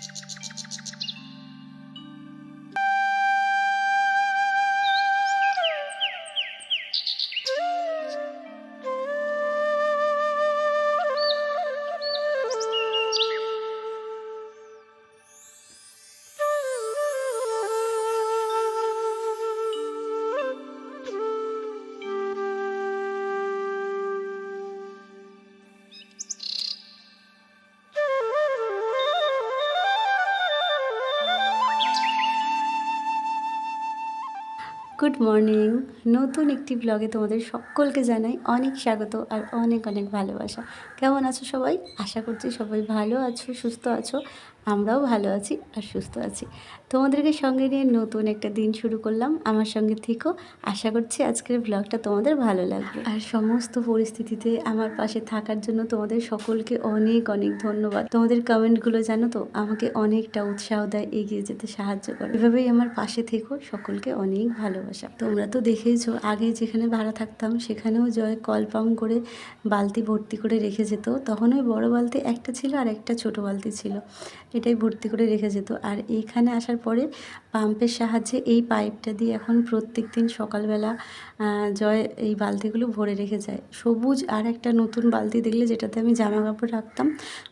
うん。গুড morning. নতুন একটি ব্লগে তোমাদের সকলকে জানাই অনেক স্বাগত আর অনেক অনেক ভালোবাসা। কেমন আছো সবাই? আশা করছি সবাই ভালো আছো, সুস্থ আছো। আমরাও ভালো আছি আর সুস্থ আছি। তোমাদেরকে সঙ্গে নিয়ে নতুন একটা দিন শুরু করলাম। আমার সঙ্গে থেকো। আশা করছি আজকের ব্লগটা তোমাদের ভালো লাগবে। আর সমস্ত পরিস্থিতিতে আমার পাশে থাকার জন্য তোমাদের সকলকে অনেক অনেক ধন্যবাদ। তোমাদের কমেন্টগুলো জানো তো, আমাকে অনেকটা উৎসাহ দেয়, এগিয়ে যেতে সাহায্য করে। এভাবেই আমার পাশে থেকো। সকলকে অনেক ভালোবাসা। তোমরা তো দেখেইছো, আগে যেখানে ভাড়া থাকতাম, সেখানেও জয় কল পাম্প করে বালতি ভর্তি করে রেখে যেত। তখন ওই বড় বালতি একটা ছিল আর একটা ছোট বালতি ছিল। এটাই ভর্তি করে রেখে যেত। আর এইখানে আসার পরে পাম্পের সাহায্যে এই পাইপটা দিয়ে এখন প্রত্যেক দিন সকালবেলা জয় এই বালতিগুলো ভরে রেখে যায়। সবুজ আর একটা নতুন বালতি দেখলে যেটাতে আমি জামা কাপড় রাখতাম,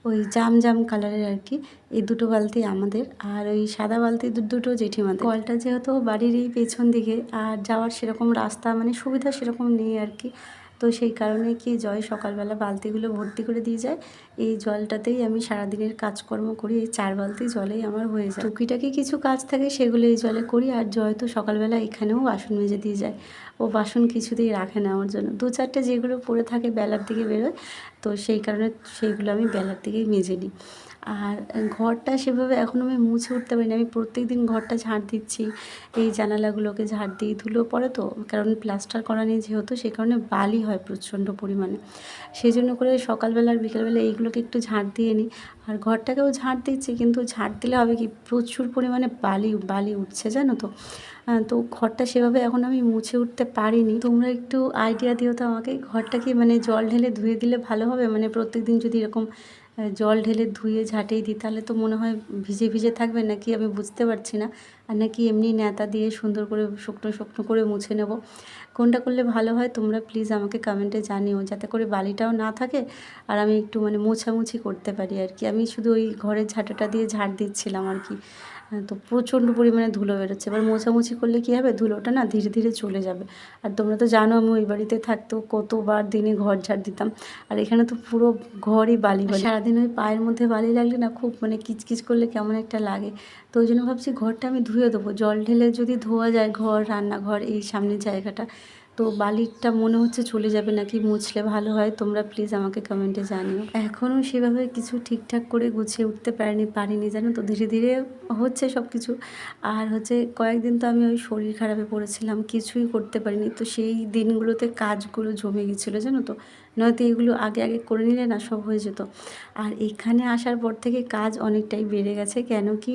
ওই জাম জাম কালারের আর কি, এই দুটো বালতি আমাদের। আর ওই সাদা বালতি দুটো জেঠিমাদের। কলটা যেহেতু বাড়ির এই পেছন দিকে, আর যাওয়ার সেরকম রাস্তা মানে সুবিধা সেরকম নেই আর কি। তো সেই কারণে কি জয় সকালবেলা বালতিগুলো ভর্তি করে দিয়ে যায়। এই জলটাতেই আমি সারাদিনের কাজকর্ম করি, এই চার বালতি জলেই আমার হয়ে যায়। টুকিটাকি কিছু কাজ থাকে সেগুলো এই জলে করি আর জয় তো সকালবেলা এখানেও বাসন মেজে দিয়ে যায়। ও বাসন কিছুতেই রাখে না আমার জন্য। দু চারটে যেগুলো পড়ে থাকে বেলার দিকে বেরোয়, তো সেই কারণে সেইগুলো আমি বেলার দিকেই মেজে নিই। আর ঘরটা সেভাবে এখন আমি মুছে উঠতে পারিনি। আমি প্রত্যেক দিন ঘরটা ঝাড় দিচ্ছি। এই জানালাগুলোকে ঝাড় দিই ধুলো পরে তো, কারণ প্লাস্টার করা নেই যেহেতু, সে কারণে বালি হয় প্রচণ্ড পরিমাণে। সেই জন্য করে সকালবেলা আর বিকেলবেলা এইগুলোকে একটু ঝাড় দিয়ে নিই। আর ঘরটাকেও ঝাড় দিচ্ছি, কিন্তু ঝাড় দিলে হবে কি, প্রচুর পরিমাণে বালি বালি উঠছে, জানো তো? তো ঘরটা সেভাবে এখন আমি মুছে উঠতে পারিনি। তোমরা একটু আইডিয়া দিও তো আমাকে, ঘরটা কি মানে জল ঢেলে ধুয়ে দিলে ভালো হবে? মানে প্রত্যেক দিন যদি এরকম জল ঢেলে ধুয়ে ঝাঁটিয়ে দিই, তাহলে তো মনে হয় ভিজে ভিজে থাকবে নাকি আমি বুঝতে পারছি না। আর নাকি এমনি ন্যাতা দিয়ে সুন্দর করে শুকনো শুকনো করে মুছে নেব। কোনটা করলে ভালো হয় তোমরা প্লিজ আমাকে কমেন্টে জানিও, যাতে করে বালিটাও না থাকে আর আমি একটু মানে মোছামুছি করতে পারি আর কি। আমি শুধু ওই ঘরের ঝাঁটাটা দিয়ে ঝাড় দিচ্ছিলাম আর কি। তো প্রচণ্ড পরিমাণে ধুলো বেরোচ্ছে। এবার মোছামুছি করলে কী হবে? ধুলোটা না ধীরে ধীরে চলে যাবে। আর তোমরা তো জানো আমি ওই বাড়িতে থাকতেও কতবার দিনে ঘর ঝাড় দিতাম। আর এখানে তো পুরো ঘরই বালি বালি। সারাদিন ওই পায়ের মধ্যে বালি লাগলে না খুব মানে কিচকিচ করলে কেমন একটা লাগে। তো ওই জন্য ভাবছি ঘরটা আমি ধুয়ে দেবো। জল ঢেলে যদি ধোয়া যায়, ঘর, রান্নাঘর, এই সামনের জায়গাটা। তো বালিরটা মনে হচ্ছে চলে যাবে নাকি মুছলে ভালো হয়? তোমরা প্লিজ আমাকে কমেন্টে জানিও। এখনও সেভাবে কিছু ঠিকঠাক করে গুছিয়ে উঠতে পারিনি পারিনি জানো তো? ধীরে ধীরে হচ্ছে সব কিছু আর হচ্ছে কয়েকদিন তো আমি ওই শরীর খারাপে পড়েছিলাম, কিছুই করতে পারিনি। তো সেই দিনগুলোতে কাজগুলো জমে গেছিল, জানো তো? নয়তো এগুলো আগে আগে করে নিলে না সব হয়ে যেত। আর এখানে আসার পর থেকে কাজ অনেকটাই বেড়ে গেছে, কেন কি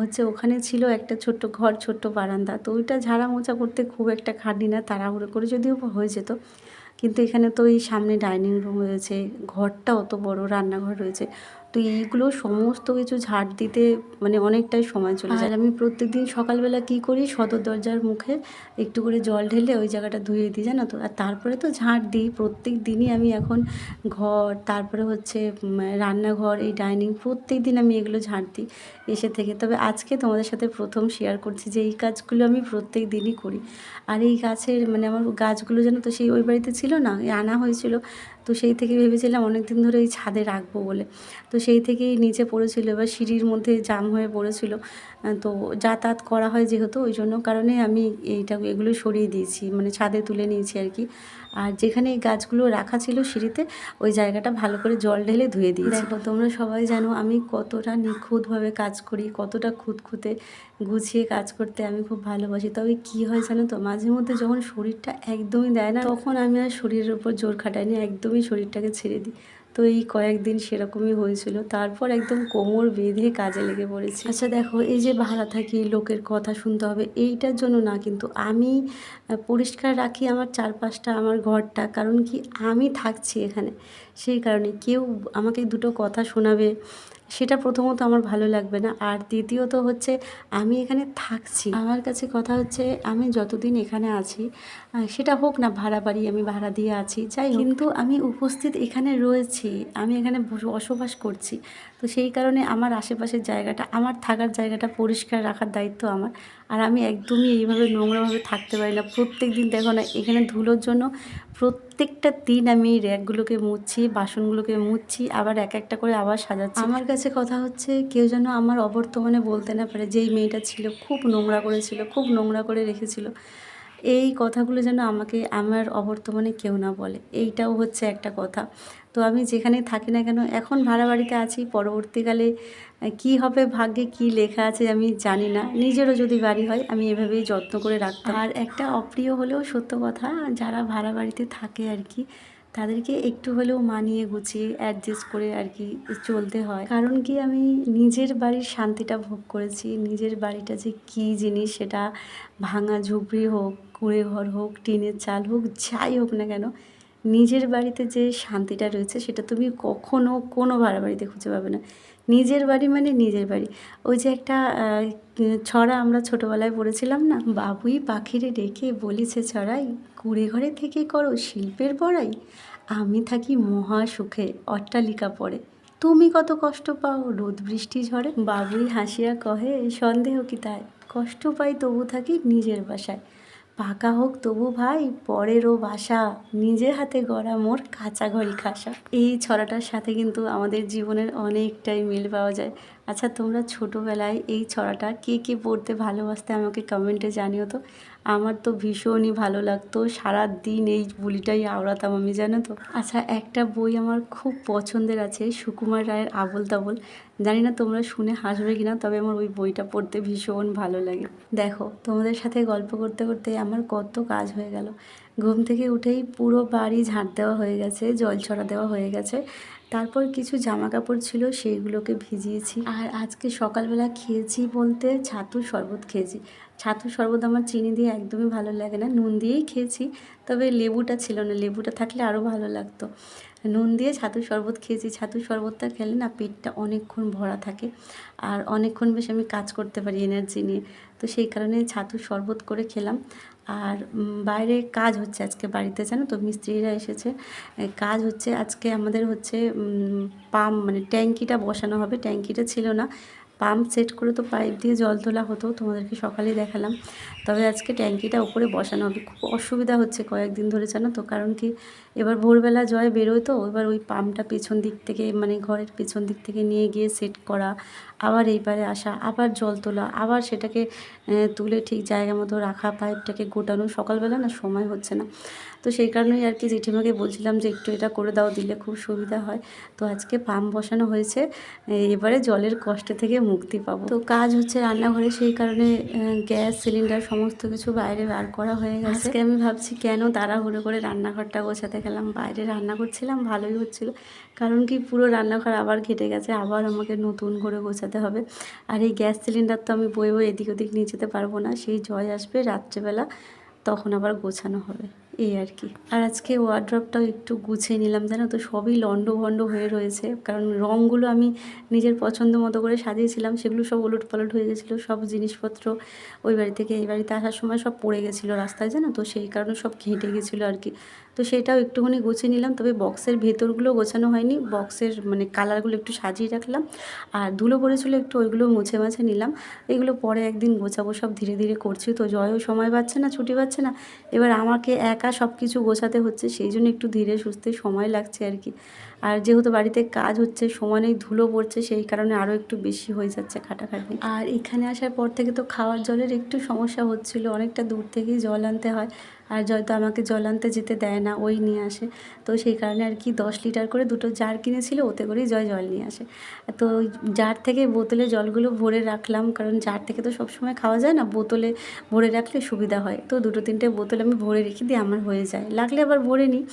হচ্ছে ওখানে ছিল একটা ছোট্ট ঘর, ছোট্ট বারান্দা। তো ওইটা ঝাড়া মোছা করতে খুব একটা খাটনি না, তাড়াহুড়ো করে যদিও হয়ে যেত। কিন্তু এখানে তো এই সামনে ডাইনিং রুম রয়েছে, ঘরটা অত বড়, রান্নাঘর রয়েছে। তো এইগুলো সমস্ত কিছু ঝাড় দিতে মানে অনেকটাই সময় চলে যায়। আমি প্রত্যেক দিন সকালবেলা কী করি সদর দরজার মুখে একটু করে জল ঢেলে ওই জায়গাটা ধুয়ে দিই জানো তো। আর তারপরে তো ঝাড় দিই প্রত্যেক দিনই আমি এখন ঘর তারপরে হচ্ছে রান্নাঘর এই ডাইনিং প্রত্যেক দিন আমি এগুলো ঝাড় দিই এসে থেকে। তবে আজকে তোমাদের সাথে প্রথম শেয়ার করছি যে এই কাজগুলো আমি প্রত্যেক দিনই করি। আর এই গাছের মানে আমার গাছগুলো যেন তো সেই ওই বাড়িতে ছিল না আনা হয়েছিল। তো সেই থেকে ভেবেছিলাম অনেক দিন ধরে এই ছাদে রাখব বলে। তো সেই থেকেই নিচে পড়েছিল, এবার সিঁড়ির মধ্যে জাম হয়ে পড়েছিল। তো যাতায়াত করা হয় যেহেতু, ওই জন্য কারণে আমি এইটা, এগুলো সরিয়ে দিয়েছি মানে ছাদে তুলে নিয়েছি আর কি। আর যেখানে এই গাছগুলো রাখা ছিল সিঁড়িতে, ওই জায়গাটা ভালো করে জল ঢেলে ধুয়ে দিই দেখো, তোমরা সবাই জানো আমি কতটা নিখুঁতভাবে কাজ করি, কতটা খুঁতখুঁতে গুছিয়ে কাজ করতে আমি খুব ভালোবাসি। তবে কী হয় জানো তো, মাঝে মধ্যে যখন শরীরটা একদমই দেয় না, তখন আমি আর শরীরের উপর জোর খাটাইনি, একদমই শরীরটাকে ছেড়ে দিই। তো এই কয়েকদিন সেরকমই হয়েছিল। তারপর একদম কোমর বেঁধে কাজে লেগে পড়েছি। আচ্ছা দেখো, এই যে ভাড়া থাকি, লোকের কথা শুনতে হবে, এইটার জন্য না, কিন্তু আমি পরিষ্কার রাখি আমার চারপাশটা, আমার ঘরটা, কারণ কি আমি থাকছি এখানে। সেই কারণে কেউ আমাকে দুটো কথা শোনাবে সেটা প্রথমত আমার ভালো লাগবে না। আর দ্বিতীয়ত হচ্ছে আমি এখানে থাকছি। আমার কাছে কথা হচ্ছে আমি যতদিন এখানে আছি সেটা হোক না ভাড়া বাড়ি আমি ভাড়া দিয়ে আছি, যাই কিন্তু আমি উপস্থিত এখানে রয়েছি, আমি এখানে বসবাস করছি। তো সেই কারণে আমার আশেপাশের জায়গাটা, আমার থাকার জায়গাটা পরিষ্কার রাখার দায়িত্ব আমার। আর আমি একদমই এইভাবে নোংরাভাবে থাকতে পারি না। প্রত্যেক দিন দেখো না, এখানে ধুলোর জন্য প্রত্যেকটা দিন আমি র্যাকগুলোকে মুছছি, বাসনগুলোকে মুছছি, আবার এক একটা করে আবার সাজাচ্ছি। আমার কাছে কথা হচ্ছে, কেউ যেন আমার অবর্তমানে বলতে না পারে যে, এই মেয়েটা ছিল, খুব নোংরা করেছিল, খুব নোংরা করে রেখেছিল। এই কথাগুলো যেন আমাকে আমার অবর্তমানে কেউ না বলে। এইটাও হচ্ছে একটা কথা। তো আমি যেখানে থাকি না কেন, এখন ভাড়া বাড়িতে আছি, পরবর্তীকালে কি হবে, ভাগ্যে কি লেখা আছে আমি জানি না। নিজেরও যদি বাড়ি হয়, আমি এভাবেই যত্ন করে রাখতাম। আর একটা অপ্রিয় হলেও সত্য কথা, যারা ভাড়া বাড়িতে থাকে আর কি তাদেরকে একটু হলেও মানিয়ে, গুছিয়ে অ্যাডজাস্ট করে আর কি চলতে হয়। কারণ কি আমি নিজের বাড়ির শান্তিটা ভোগ করেছি। নিজের বাড়িটা যে কী জিনিস সেটা ভাঙা ঝুপড়ি হোক, কুঁড়ে ঘর হোক, টিনের চাল হোক, যাই হোক না কেন, নিজের বাড়িতে যে শান্তিটা রয়েছে সেটা তুমি কখনো কোনো ভাড়া বাড়িতে খুঁজে পাবে না। নিজের বাড়ি মানে নিজের বাড়ি। ওই যে একটা ছড়া আমরা ছোটোবেলায় পড়েছিলাম না? বাবুই পাখিরে ডেকে বলিছে ছড়াই কুড়ে ঘরে থেকে করো শিল্পের বড়াই। আমি থাকি মহা সুখে অট্টালিকা পড়ে। তুমি কত কষ্ট পাও রোদ বৃষ্টি ঝড়ে? বাবুই হাসিয়া কহে, সন্দেহ কি তাই? কষ্ট পাই তবু থাকি নিজের বাসায়। পাকা হোক তবু ভাই পরেরও বাসা, নিজের হাতে গড়া মোর কাঁচা ঘড়ি খাসা। এই ছড়াটার সাথে কিন্তু আমাদের জীবনের অনেকটাই মিল পাওয়া যায়। আচ্ছা তোমরা ছোটোবেলায় এই ছড়াটা কে কে পড়তে ভালোবাসতে আমাকে কমেন্টে জানিও তো। আমার তো ভীষণই ভালো লাগতো সারা দিন এই বুলিটাই আওড়াতাম আমি, জানো তো। আচ্ছা একটা বই আমার খুব পছন্দের আছে, সুকুমার রায়ের আবল তাবল জানি না তোমরা শুনে হাসবে কিনা, তবে আমার ওই বইটা পড়তে ভীষণ ভালো লাগে। দেখো, তোমাদের সাথে গল্প করতে করতে আমার কত কাজ হয়ে গেল। ঘুম থেকে উঠেই পুরো বাড়ি ঝাঁট দেওয়া হয়ে গেছে, জল ছড়া দেওয়া হয়ে গেছে। তারপর কিছু জামা কাপড় ছিল, সেইগুলোকে ভিজিয়েছি। আর আজকে সকালবেলা খেয়েছি বলতে ছাতুর শরবত খেয়েছি। ছাতুর শরবত আমার চিনি দিয়ে একদমই ভালো লাগে না, নুন দিয়েই খেয়েছি। তবে লেবুটা ছিল না, লেবুটা থাকলে আরও ভালো লাগতো। নুন দিয়ে ছাতুর শরবত খেয়েছি। ছাতুর শরবতটা খেলে না পেটটা অনেকক্ষণ ভরা থাকে আর অনেকক্ষণ বেশ আমি কাজ করতে পারি এনার্জি নিয়ে। তো সেই কারণে ছাতুর শরবত করে খেলাম। আর বাইরে কাজ হচ্ছে আজকে বাড়িতে, জানো তো? মিস্ত্রিরা এসেছে। কাজ হচ্ছে আজকে আমাদের হচ্ছে পাম্প মানে ট্যাঙ্কিটা বসানো হবে। ট্যাঙ্কিটা ছিল না। পাম্প সেট করে তো পাইপ দিয়ে জল তোলা হতো, তোমাদেরকে সকালেই দেখালাম। তবে আজকে ট্যাঙ্কিটা উপরে বসানো হবে। খুব অসুবিধা হচ্ছে কয়েকদিন ধরে, জানো তো। কারণ কি, এবার ভোরবেলা জয় বেরোয় তো, এবার ওই পাম্পটা পেছন দিক থেকে মানে ঘরের পেছন দিক থেকে নিয়ে গিয়ে সেট করা, আবার এইবারে আসা, আবার জল তোলা, আবার সেটাকে তুলে ঠিক জায়গা মতো রাখা, পাইপটাকে গোটানো। সকালবেলা না সময় হচ্ছে না। তো সেই কারণেই আর কি জেঠিমাকে বলছিলাম যে একটু এটা করে দাও, দিলে খুব সুবিধা হয়। তো আজকে পাম্প বসানো হয়েছে। এবারে জলের কষ্ট থেকে মুক্তি পাবো। তো কাজ হচ্ছে রান্নাঘরে সেই কারণে গ্যাস সিলিন্ডার সমস্ত কিছু বাইরে বার করা হয়ে গেছে। আজকে আমি ভাবছি কেন তাড়াহুড়ো করে রান্নাঘরটা গোছাতে গেলাম। বাইরে রান্না করছিলাম ভালোই হচ্ছিল। কারণ কি পুরো রান্নাঘর আবার ঘেটে গেছে আবার আমাকে নতুন করে গোছাতে হবে। আর এই গ্যাস সিলিন্ডার তো আমি বয়ে বয়ে এদিক ওদিক নিয়ে যেতে পারব না সেই জয় আসবে রাত্রেবেলা তখন আবার গোছানো হবে। এই আর কি। আর আজকে ওয়ার্ড্রপটাও একটু গুছিয়ে নিলাম, জানো তো? সবই লন্ডভন্ড হয়ে রয়েছে। কারণ রঙগুলো আমি নিজের পছন্দ মতো করে সাজিয়েছিলাম, সেগুলো সব ওলট পালট হয়ে গেছিল, সব জিনিসপত্র ওই বাড়ি থেকে এই বাড়িতে আসার সময় সব পড়ে গেছিল রাস্তায়, জানো তো? সেই কারণে সব ঘেঁটে গেছিল আর কি। তো সেটাও একটুখানি গুছিয়ে নিলাম, তবে বক্সের ভেতরগুলো গোছানো হয়নি। বক্সের মানে কালারগুলো একটু সাজিয়ে রাখলাম। আর ধুলো পড়েছিল একটু, ওইগুলো মুছে মাছে নিলাম। এগুলো পরে একদিন গোছাবো, সব ধীরে ধীরে করছি। তো জয়ও সময় পাচ্ছে না, ছুটি পাচ্ছে না। এবার আমাকে একা সব কিছু গোছাতে হচ্ছে, সেই জন্য একটু ধীরে সুস্থে সময় লাগছে আর কি। আর যেহেতু বাড়িতে কাজ হচ্ছে সমানেই ধুলো পড়ছে, সেই কারণে আরও একটু বেশি হয়ে যাচ্ছে খাটাখাটি আর এখানে আসার পর থেকে তো খাওয়ার জলের একটু সমস্যা হচ্ছিল, অনেকটা দূর থেকেই জল আনতে হয়। আর হয়তো আমাকে জল আনতে যেতে দেয় না, ওই নিয়ে আসে। তো সেই কারণে আর কি দশ লিটার করে দুটো জার কিনেছিল, ওতে করেই জয় জল নিয়ে আসে। তো জার থেকে বোতলে জলগুলো ভরে রাখলাম, কারণ জার থেকে তো সবসময় খাওয়া যায় না, বোতলে ভরে রাখলে সুবিধা হয়। তো দুটো তিনটে বোতল আমি ভরে রেখে দিই, আমার হয়ে যায়। লাগলে আবার ভরে নিই।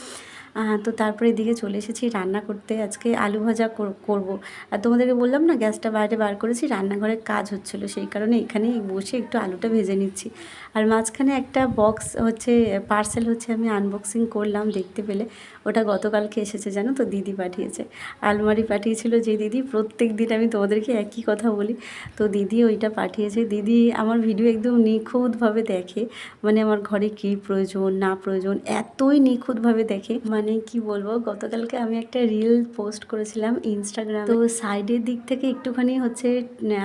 তো তারপরে এদিকে চলে এসেছি রান্না করতে। আজকে আলু ভাজা কর- করব। আর তোমাদেরকে বললাম না, গ্যাসটা বাইরে বার করেছি রান্নাঘরে কাজ হচ্ছিল। সেই কারণে এখানে বসে একটু আলুটা ভেজে নিচ্ছি। আর মাঝখানে একটা বক্স হচ্ছে, পার্সেল হচ্ছে, আমি আনবক্সিং করলাম দেখতে পেলে। ওটা গতকালকে এসেছে, জানো তো? দিদি পাঠিয়েছে। আলমারি পাঠিয়েছিল যে দিদি, প্রত্যেক দিন আমি তোমাদেরকে একই কথা বলি। তো দিদি ওইটা পাঠিয়েছে। দিদি আমার ভিডিও একদম নিখুঁতভাবে দেখে। মানে আমার ঘরে কী প্রয়োজন, না প্রয়োজন, এতই নিখুঁতভাবে দেখে। মানে কি বলব, গতকালকে আমি একটা রিল পোস্ট করেছিলাম ইনস্টাগ্রাম তো সাইডের দিক থেকে একটুখানি হচ্ছে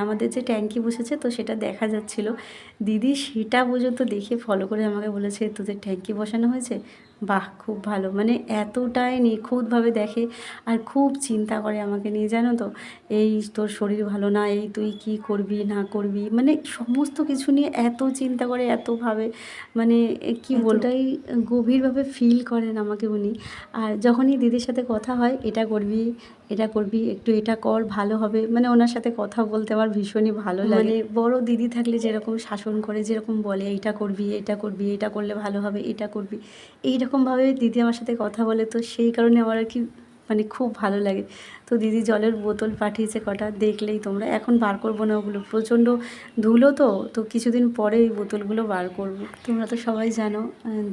আমাদের যে ট্যাঙ্কি বসেছে, তো সেটা দেখা যাচ্ছিল। দিদি সেটা পর্যন্ত দেখে ফলো করে আমাকে বলেছে, তোদের ট্যাঙ্কি বসানো হয়েছে? বাহ, খুব ভালো। মানে এতটাই নিখুঁতভাবে দেখে আর খুব চিন্তা করে আমাকে নিয়ে, জানো তো? এই তোর শরীর ভালো না, এই তুই কি করবি, না করবি? মানে সমস্ত কিছু নিয়ে এত চিন্তা করে, এতভাবে মানে কি বলটাই গভীরভাবে ফিল করেন আমাকে উনি। আর যখনই দিদির সাথে কথা হয়, এটা করবি এটা করবি, একটু এটা কর, ভালো হবে। মানে ওনার সাথে কথা বলতে আমার ভীষণই ভালো লাগে। মানে বড় দিদি থাকলে যেরকম শাসন করে, যেরকম বলে এটা করবি এটা করবি, এটা করলে ভালো হবে, এটা করবি। এইরকমভাবে দিদি আমার সাথে কথা বলে, তো সেই কারণে আমার আর কি মানে খুব ভালো লাগে। তো দিদি জলের বোতল পাঠিয়েছে কটা, দেখলেই তোমরা। এখন বার করব না ওগুলো। প্রচণ্ড ধুলো তো তো কিছুদিন পরে এই বোতলগুলো বার করব। তোমরা তো সবাই জানো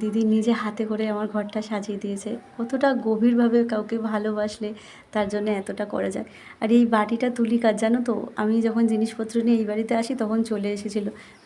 দিদি নিজে হাতে করে আমার ঘরটা সাজিয়ে দিয়েছে। কতটা গভীরভাবে কাউকে ভালোবাসলে তার জন্য এতটা করা যায়। আর এই বাটিটা তুলি কাজ জানো তো, আমি যখন জিনিসপত্র নিয়ে এই বাড়িতে আসি তখন চলে এসেছিল।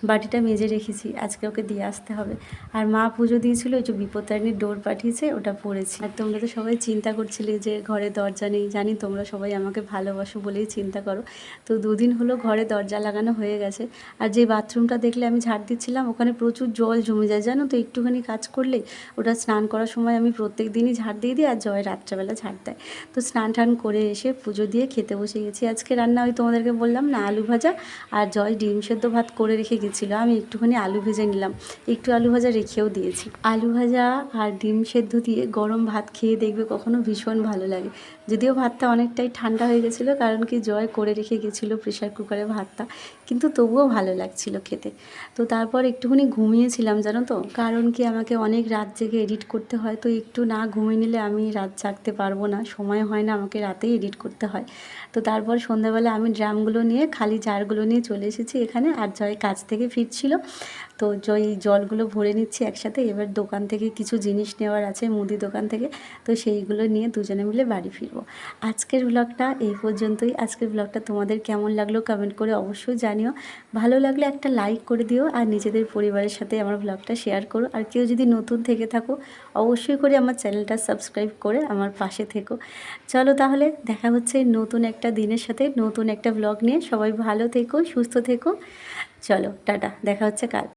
বাটিটা মেজে রেখেছি, আজকে ওকে দিয়ে আসতে হবে। আর মা পুজো দিয়েছিল ওই যে বিপত্তারিণীর ডোর পাঠিয়েছে, ওটা পড়েছি আর তোমরা তো সবাই চিন্তা করছিলে যে ঘরে দরজা নেই। জানি তোমরা সবাই আমাকে ভালোবাসো বলেই চিন্তা করো। তো দুদিন হলো ঘরে দরজা লাগানো হয়ে গেছে। আর যে বাথরুমটা দেখলে আমি ঝাড় দিচ্ছিলাম, ওখানে প্রচুর জল জমে যায়। জানো তো, একটুখানি কাজ করলে ওটা স্নান করার সময় আমি প্রত্যেক দিনই ঝাড় দিয়ে দিই আর জয় রাত্রেবেলা ঝাড় দেয়। তো স্নান টান করে এসে পুজো দিয়ে খেতে বসে গেছি। আজকে রান্না ওই তোমাদেরকে বললাম না, আলু ভাজা আর জয় ডিম সেদ্ধ ভাত করে রেখে গেছিল। আমি একটুখানি আলু ভেজে নিলাম। একটু আলু ভাজা রেখেও দিয়েছি। আলু ভাজা আর ডিম সেদ্ধ দিয়ে গরম ভাত খেয়ে দেখবে কখনো ভীষণ ভালো লাগে। যদিও ভাতটা অনেকটাই ঠান্ডা হয়ে গেছিল, কারণ কি জয় করে রেখে গেছিল প্রেশার কুকারে ভাতটা। কিন্তু তবুও ভালো লাগছিল খেতে। তো তারপর একটুখানি ঘুমিয়েছিলাম, জানো তো? কারণ কি আমাকে অনেক রাত জেগে এডিট করতে হয়, তো একটু না ঘুমিয়ে নিলে আমি রাত জাগতে পারব না, সময় হয় না আমাকে রাতেই এডিট করতে হয়। তো তারপর সন্ধ্যাবেলা আমি ড্রামগুলো নিয়ে, খালি জারগুলো নিয়ে চলে এসেছি এখানে, আর জয় কাজ থেকে ফিরছিল। তো এই জলগুলো ভরে নিচ্ছি একসাথে। এবার দোকান থেকে কিছু জিনিস নেওয়ার আছে, মুদি দোকান থেকে। তো সেইগুলো নিয়ে দুজনে মিলে বাড়ি ফিরবো। আজকের ব্লগটা এই পর্যন্তই। আজকের ব্লগটা তোমাদের কেমন লাগল কমেন্ট করে অবশ্যই জানিও। ভালো লাগলে একটা লাইক করে দিও আর নিজেদের পরিবারের সাথে আমার ব্লগটা শেয়ার করো। আর কেউ যদি নতুন থেকে থাকো, অবশ্যই করে আমার চ্যানেলটা সাবস্ক্রাইব করে আমার পাশে থেকো। চলো তাহলে দেখা হচ্ছে নতুন একটা দিনের সাথে, নতুন একটা ব্লগ নিয়ে। সবাই ভালো থেকো, সুস্থ থেকো। চলো, টাটা। দেখা হচ্ছে কাল।